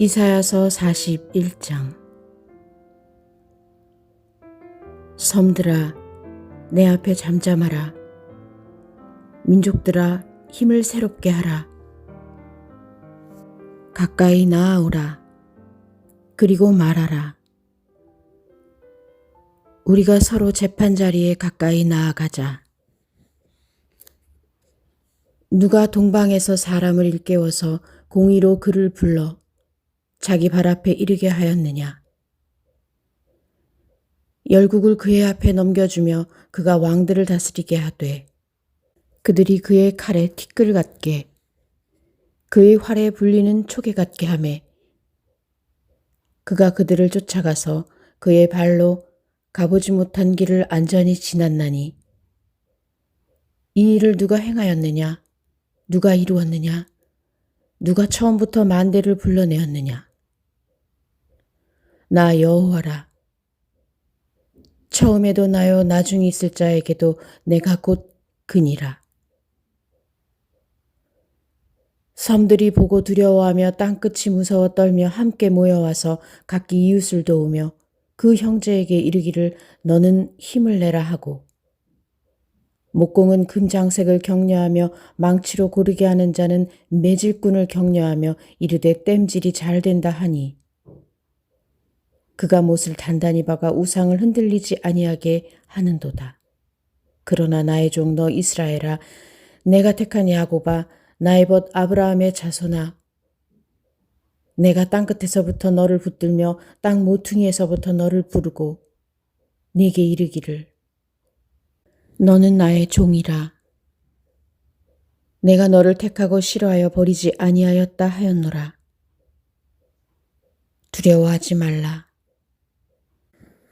이사야서 41장. 섬들아 내 앞에 잠잠하라. 민족들아 힘을 새롭게 하라. 가까이 나아오라. 그리고 말하라. 우리가 서로 재판 자리에 가까이 나아가자. 누가 동방에서 사람을 일깨워서 공의로 그를 불러 자기 발 앞에 이르게 하였느냐. 열국을 그의 앞에 넘겨주며 그가 왕들을 다스리게 하되 그들이 그의 칼에 티끌 같게 그의 활에 불리는 초계 같게 하매 그가 그들을 쫓아가서 그의 발로 가보지 못한 길을 안전히 지났나니 이 일을 누가 행하였느냐? 누가 이루었느냐? 누가 처음부터 만대를 불러내었느냐 나 여호와라. 처음에도 나요 나중에 있을 자에게도 내가 곧 그니라. 섬들이 보고 두려워하며 땅끝이 무서워 떨며 함께 모여와서 각기 이웃을 도우며 그 형제에게 이르기를 너는 힘을 내라 하고 목공은 금장색을 격려하며 망치로 고르게 하는 자는 매질꾼을 격려하며 이르되 땜질이 잘 된다 하니 그가 못을 단단히 박아 우상을 흔들리지 아니하게 하는도다. 그러나 나의 종 너 이스라엘아 내가 택한 야곱아 나의 벗 아브라함의 자손아 내가 땅끝에서부터 너를 붙들며 땅 모퉁이에서부터 너를 부르고 네게 이르기를. 너는 나의 종이라. 내가 너를 택하고 싫어하여 버리지 아니하였다 하였노라. 두려워하지 말라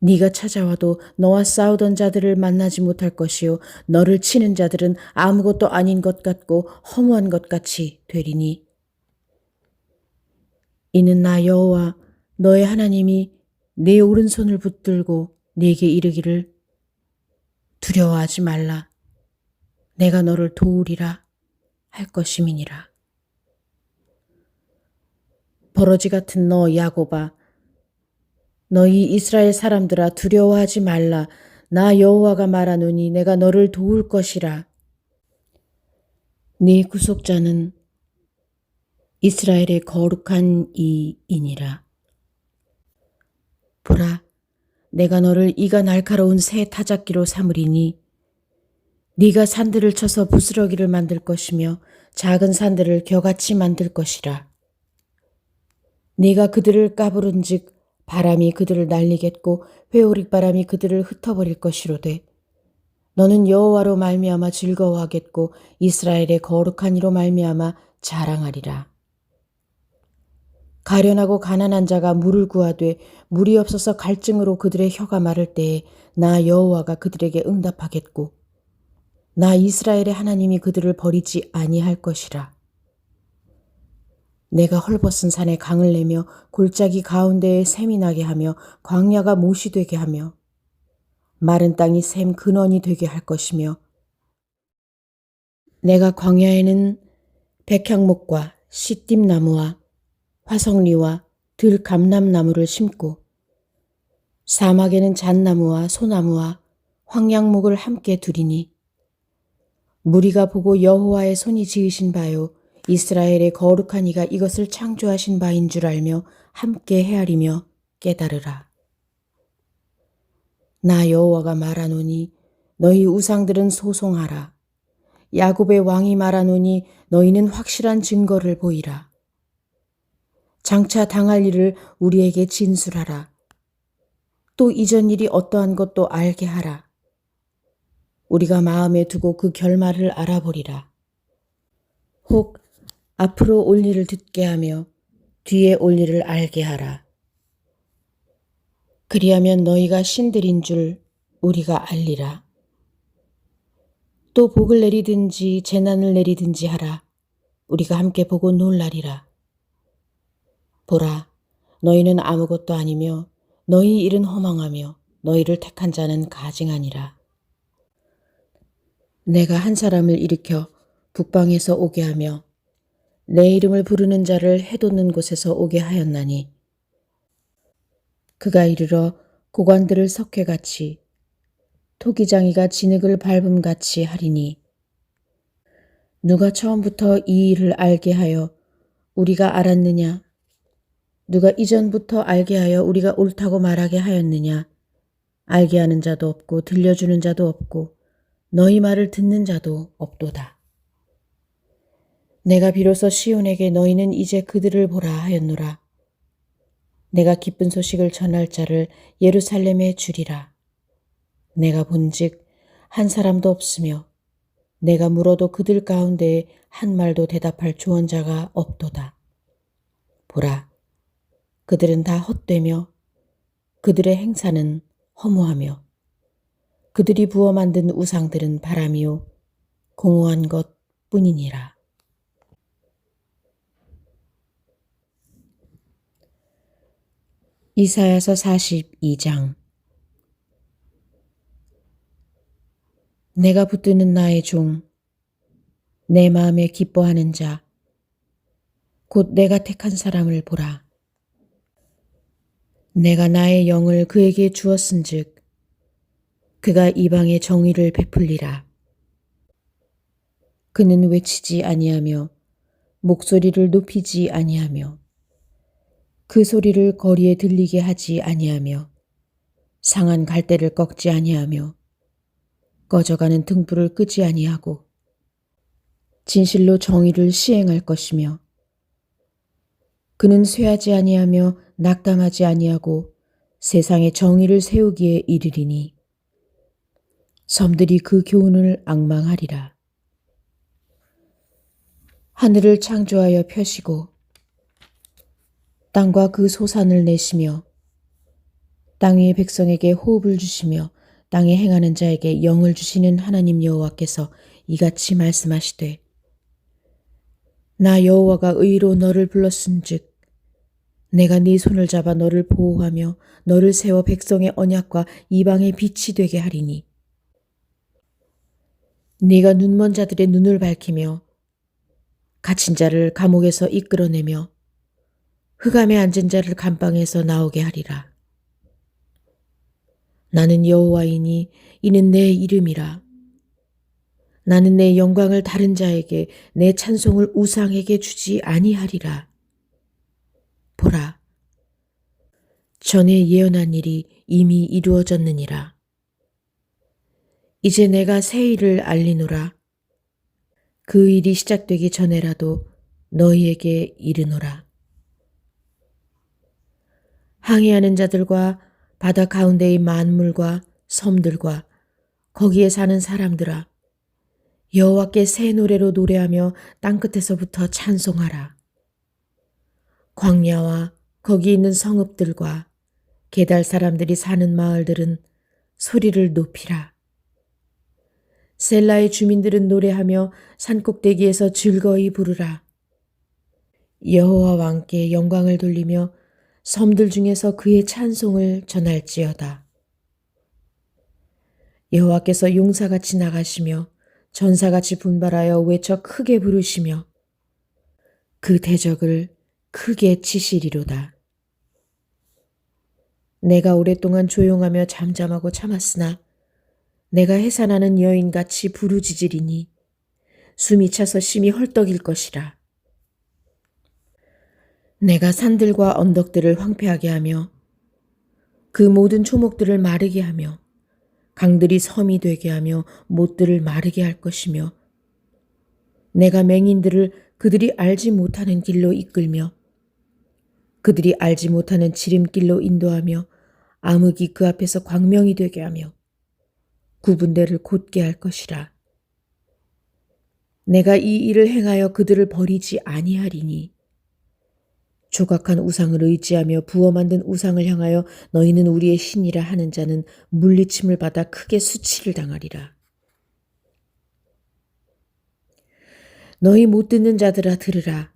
네가 찾아와도 너와 싸우던 자들을 만나지 못할 것이요. 너를 치는 자들은 아무것도 아닌 것 같고 허무한 것 같이 되리니. 이는 나 여호와 너의 하나님이 내 오른손을 붙들고 네게 이르기를 두려워하지 말라. 내가 너를 도우리라 할 것임이니라. 버러지 같은 너 야고바 너희 이스라엘 사람들아 두려워하지 말라. 나 여호와가 말하노니 내가 너를 도울 것이라. 네 구속자는 이스라엘의 거룩한 이이니라. 보라, 내가 너를 이가 날카로운 새 타작기로 삼으리니 네가 산들을 쳐서 부스러기를 만들 것이며 작은 산들을 겨같이 만들 것이라. 네가 그들을 까부른즉 바람이 그들을 날리겠고 회오릭 바람이 그들을 흩어버릴 것이로되 너는 여호와로 말미암아 즐거워하겠고 이스라엘의 거룩한 이로 말미암아 자랑하리라. 가련하고 가난한 자가 물을 구하되 물이 없어서 갈증으로 그들의 혀가 마를 때에 나 여호와가 그들에게 응답하겠고 나 이스라엘의 하나님이 그들을 버리지 아니할 것이라. 내가 헐벗은 산에 강을 내며 골짜기 가운데에 샘이 나게 하며 광야가 못이 되게 하며 마른 땅이 샘 근원이 되게 할 것이며 내가 광야에는 백향목과 시띠나무와 화석리와 들감람나무를 심고 사막에는 잣나무와 소나무와 황양목을 함께 두리니 무리가 보고 여호와의 손이 지으신 바요 이스라엘의 거룩한 이가 이것을 창조하신 바인 줄 알며 함께 헤아리며 깨달으라. 나 여호와가 말하노니 너희 우상들은 소송하라. 야곱의 왕이 말하노니 너희는 확실한 증거를 보이라. 장차 당할 일을 우리에게 진술하라. 또 이전 일이 어떠한 것도 알게 하라. 우리가 마음에 두고 그 결말을 알아보리라. 혹 앞으로 올 일을 듣게 하며 뒤에 올 일을 알게 하라. 그리하면 너희가 신들인 줄 우리가 알리라. 또 복을 내리든지 재난을 내리든지 하라. 우리가 함께 보고 놀라리라. 보라, 너희는 아무것도 아니며 너희 일은 허망하며 너희를 택한 자는 가증하니라. 내가 한 사람을 일으켜 북방에서 오게 하며 내 이름을 부르는 자를 해돋는 곳에서 오게 하였나니. 그가 이르러 고관들을 석회같이 토기장이가 진흙을 밟음같이 하리니 누가 처음부터 이 일을 알게 하여 우리가 알았느냐? 누가 이전부터 알게 하여 우리가 옳다고 말하게 하였느냐? 알게 하는 자도 없고 들려주는 자도 없고 너희 말을 듣는 자도 없도다. 내가 비로소 시온에게 너희는 이제 그들을 보라 하였노라. 내가 기쁜 소식을 전할 자를 예루살렘에 주리라. 내가 본즉 한 사람도 없으며 내가 물어도 그들 가운데 한 말도 대답할 조언자가 없도다. 보라, 그들은 다 헛되며 그들의 행사는 허무하며 그들이 부어 만든 우상들은 바람이요 공허한 것 뿐이니라. 이사야서 42장 내가 붙드는 나의 종, 내 마음에 기뻐하는 자, 곧 내가 택한 사람을 보라. 내가 나의 영을 그에게 주었은 즉 그가 이방의 정의를 베풀리라. 그는 외치지 아니하며 목소리를 높이지 아니하며 그 소리를 거리에 들리게 하지 아니하며 상한 갈대를 꺾지 아니하며 꺼져가는 등불을 끄지 아니하고 진실로 정의를 시행할 것이며 그는 쇠하지 아니하며 낙담하지 아니하고 세상에 정의를 세우기에 이르리니 섬들이 그 교훈을 악망하리라. 하늘을 창조하여 펴시고 땅과 그 소산을 내시며 땅 위의 백성에게 호흡을 주시며 땅에 행하는 자에게 영을 주시는 하나님 여호와께서 이같이 말씀하시되 나 여호와가 의로 너를 불렀은즉 내가 네 손을 잡아 너를 보호하며 너를 세워 백성의 언약과 이방의 빛이 되게 하리니 네가 눈먼 자들의 눈을 밝히며 갇힌 자를 감옥에서 이끌어내며 흑암에 앉은 자를 감방에서 나오게 하리라. 나는 여호와이니 이는 내 이름이라. 나는 내 영광을 다른 자에게 내 찬송을 우상에게 주지 아니하리라. 보라, 전에 예언한 일이 이미 이루어졌느니라. 이제 내가 새 일을 알리노라. 그 일이 시작되기 전에라도 너희에게 이르노라. 항해하는 자들과 바다 가운데의 만물과 섬들과 거기에 사는 사람들아 여호와께 새 노래로 노래하며 땅끝에서부터 찬송하라. 광야와 거기 있는 성읍들과 게달 사람들이 사는 마을들은 소리를 높이라. 셀라의 주민들은 노래하며 산꼭대기에서 즐거이 부르라. 여호와 왕께 영광을 돌리며 섬들 중에서 그의 찬송을 전할지어다. 여호와께서 용사같이 나가시며 전사같이 분발하여 외쳐 크게 부르시며 그 대적을 크게 치시리로다. 내가 오랫동안 조용하며 잠잠하고 참았으나 내가 해산하는 여인같이 부르짖으리니 숨이 차서 심히 헐떡일 것이라. 내가 산들과 언덕들을 황폐하게 하며 그 모든 초목들을 마르게 하며 강들이 섬이 되게 하며 못들을 마르게 할 것이며 내가 맹인들을 그들이 알지 못하는 길로 이끌며 그들이 알지 못하는 지름길로 인도하며 암흑이 그 앞에서 광명이 되게 하며 구분대를 곧게 할 것이라. 내가 이 일을 행하여 그들을 버리지 아니하리니 조각한 우상을 의지하며 부어 만든 우상을 향하여 너희는 우리의 신이라 하는 자는 물리침을 받아 크게 수치를 당하리라. 너희 못 듣는 자들아 들으라.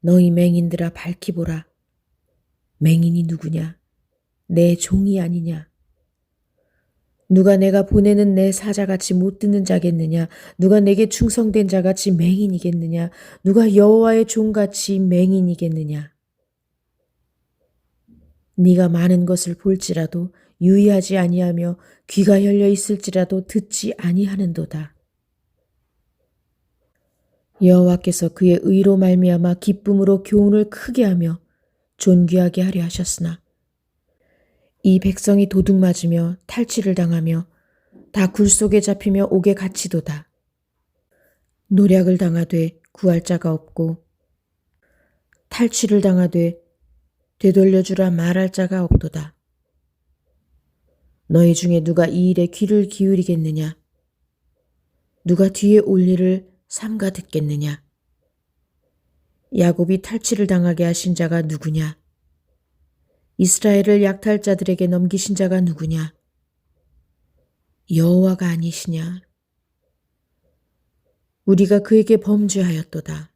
너희 맹인들아 밝히 보라. 맹인이 누구냐? 내 종이 아니냐? 누가 내가 보내는 내 사자같이 못 듣는 자겠느냐? 누가 내게 충성된 자같이 맹인이겠느냐? 누가 여호와의 종같이 맹인이겠느냐? 네가 많은 것을 볼지라도 유의하지 아니하며 귀가 열려 있을지라도 듣지 아니하는도다. 여호와께서 그의 의로 말미암아 기쁨으로 교훈을 크게 하며 존귀하게 하려 하셨으나 이 백성이 도둑 맞으며 탈취를 당하며 다 굴 속에 잡히며 옥에 갇히도다. 노략을 당하되 구할 자가 없고 탈취를 당하되 되돌려주라 말할 자가 없도다. 너희 중에 누가 이 일에 귀를 기울이겠느냐? 누가 뒤에 올 일을 삼가 듣겠느냐? 야곱이 탈취를 당하게 하신 자가 누구냐? 이스라엘을 약탈자들에게 넘기신 자가 누구냐? 여호와가 아니시냐? 우리가 그에게 범죄하였도다.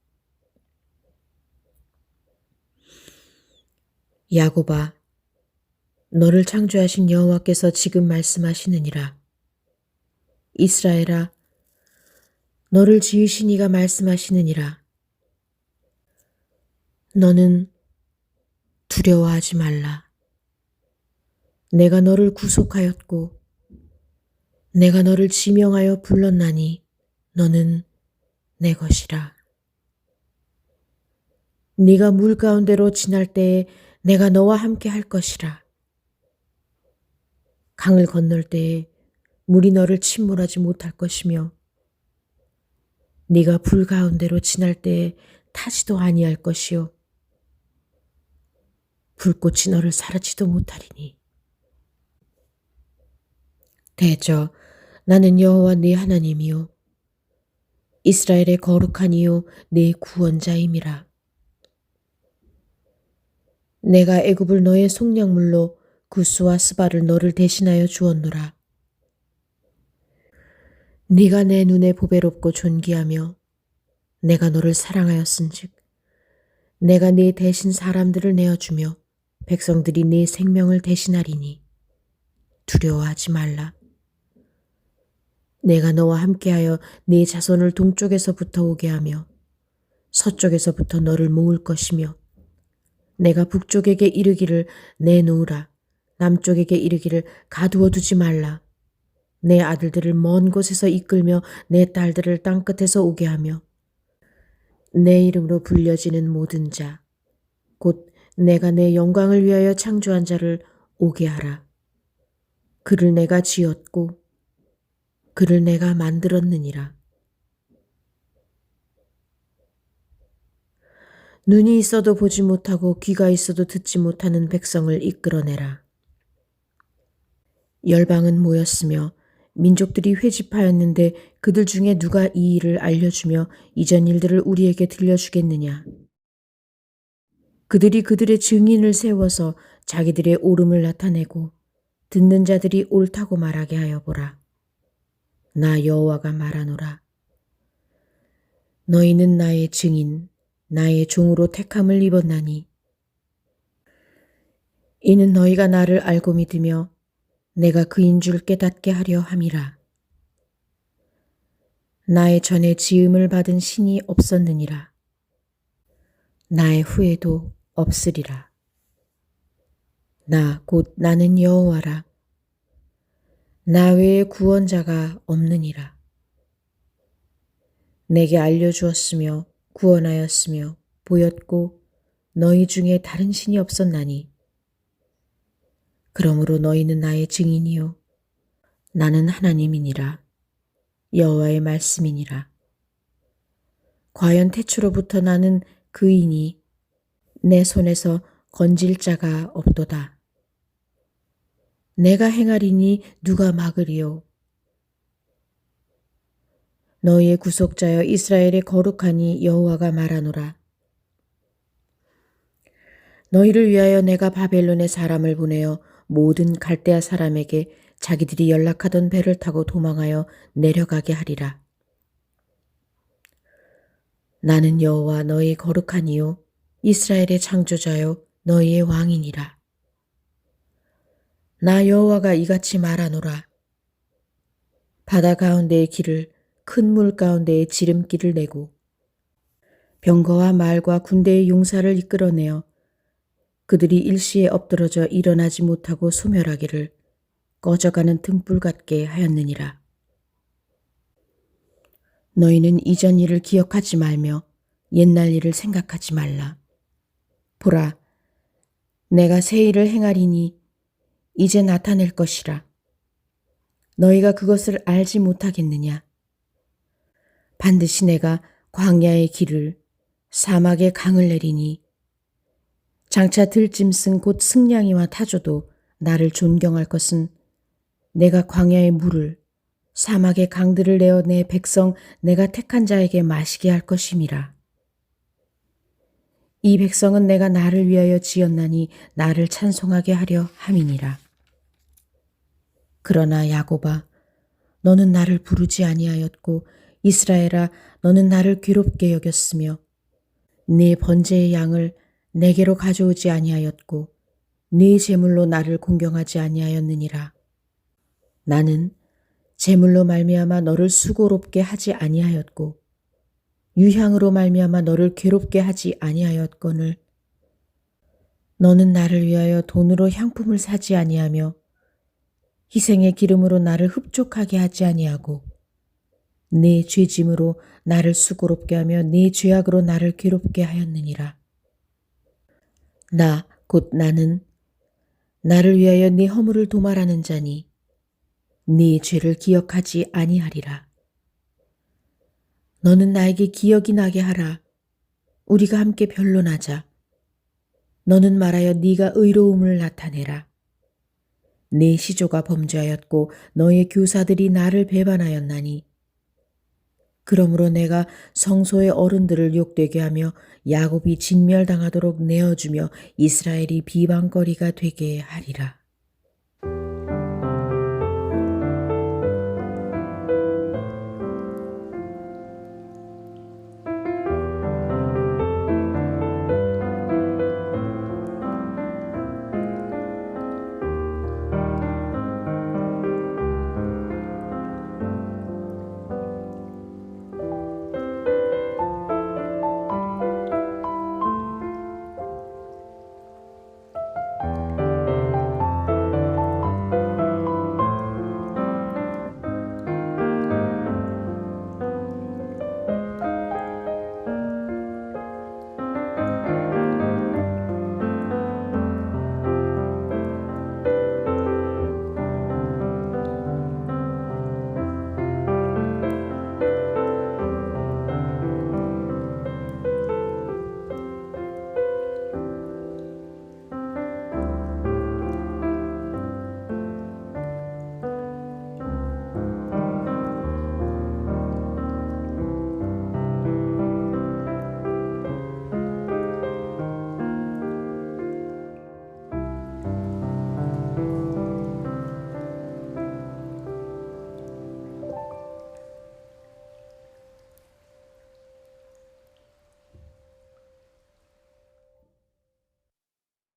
야고바 너를 창조하신 여호와께서 지금 말씀하시느니라. 이스라엘아 너를 지으신 이가 말씀하시느니라. 너는 두려워하지 말라. 내가 너를 구속하였고 내가 너를 지명하여 불렀나니 너는 내 것이라. 네가 물 가운데로 지날 때에 내가 너와 함께 할 것이라. 강을 건널 때에 물이 너를 침몰하지 못할 것이며 네가 불 가운데로 지날 때에 타지도 아니할 것이요 불꽃이 너를 사르지도 못하리니 대저 나는 여호와 네 하나님이요 이스라엘의 거룩한 이요 내 구원자임이라. 내가 애굽을 너의 속량물로 구스와 스바를 너를 대신하여 주었노라. 네가 내 눈에 보배롭고 존귀하며 내가 너를 사랑하였은즉 내가 네 대신 사람들을 내어주며 백성들이 네 생명을 대신하리니 두려워하지 말라. 내가 너와 함께하여 네 자손을 동쪽에서부터 오게 하며 서쪽에서부터 너를 모을 것이며 내가 북쪽에게 이르기를 내놓으라. 남쪽에게 이르기를 가두어 두지 말라. 내 아들들을 먼 곳에서 이끌며 내 딸들을 땅끝에서 오게 하며 내 이름으로 불려지는 모든 자 곧 내가 내 영광을 위하여 창조한 자를 오게 하라. 그를 내가 지었고 그를 내가 만들었느니라. 눈이 있어도 보지 못하고 귀가 있어도 듣지 못하는 백성을 이끌어내라. 열방은 모였으며 민족들이 회집하였는데 그들 중에 누가 이 일을 알려주며 이전 일들을 우리에게 들려주겠느냐. 그들이 그들의 증인을 세워서 자기들의 옳음을 나타내고 듣는 자들이 옳다고 말하게 하여 보라. 나 여호와가 말하노라. 너희는 나의 증인, 나의 종으로 택함을 입었나니 이는 너희가 나를 알고 믿으며 내가 그인 줄 깨닫게 하려 함이라. 나의 전에 지음을 받은 신이 없었느니라. 나의 후에도 없으리라. 나 곧 나는 여호와라. 나 외에 구원자가 없느니라. 내게 알려주었으며 구원하였으며 보였고 너희 중에 다른 신이 없었나니. 그러므로 너희는 나의 증인이요. 나는 하나님이니라. 여호와의 말씀이니라. 과연 태초로부터 나는 그이니 내 손에서 건질 자가 없도다. 내가 행하리니 누가 막으리요 너희의 구속자여 이스라엘의 거룩하니 여호와가 말하노라 너희를 위하여 내가 바벨론의 사람을 보내어 모든 갈대아 사람에게 자기들이 연락하던 배를 타고 도망하여 내려가게 하리라. 나는 여호와 너희 거룩하니요 이스라엘의 창조자요 너희의 왕이니라. 나 여호와가 이같이 말하노라. 바다 가운데의 길을 큰 물 가운데의 지름길을 내고 병거와 말과 군대의 용사를 이끌어내어 그들이 일시에 엎드러져 일어나지 못하고 소멸하기를 꺼져가는 등불 같게 하였느니라. 너희는 이전 일을 기억하지 말며 옛날 일을 생각하지 말라. 보라, 내가 새 일을 행하리니 이제 나타낼 것이라. 너희가 그것을 알지 못하겠느냐? 반드시 내가 광야의 길을 사막의 강을 내리니 장차 들짐승 곧 승냥이와 타조도 나를 존경할 것은 내가 광야의 물을 사막의 강들을 내어 내 백성 내가 택한 자에게 마시게 할 것임이라. 이 백성은 내가 나를 위하여 지었나니 나를 찬송하게 하려 함이니라. 그러나 야곱아 너는 나를 부르지 아니하였고 이스라엘아 너는 나를 괴롭게 여겼으며 네 번제의 양을 내게로 가져오지 아니하였고 네 제물로 나를 공경하지 아니하였느니라. 나는 제물로 말미암아 너를 수고롭게 하지 아니하였고 유향으로 말미암아 너를 괴롭게 하지 아니하였거늘 너는 나를 위하여 돈으로 향품을 사지 아니하며 희생의 기름으로 나를 흡족하게 하지 아니하고 내 죄짐으로 나를 수고롭게 하며 내 죄악으로 나를 괴롭게 하였느니라. 나 곧 나는 나를 위하여 네 허물을 도말하는 자니 네 죄를 기억하지 아니하리라. 너는 나에게 기억이 나게 하라. 우리가 함께 변론하자. 너는 말하여 네가 의로움을 나타내라. 내 시조가 범죄하였고 너의 교사들이 나를 배반하였나니 그러므로 내가 성소의 어른들을 욕되게 하며 야곱이 진멸당하도록 내어주며 이스라엘이 비방거리가 되게 하리라.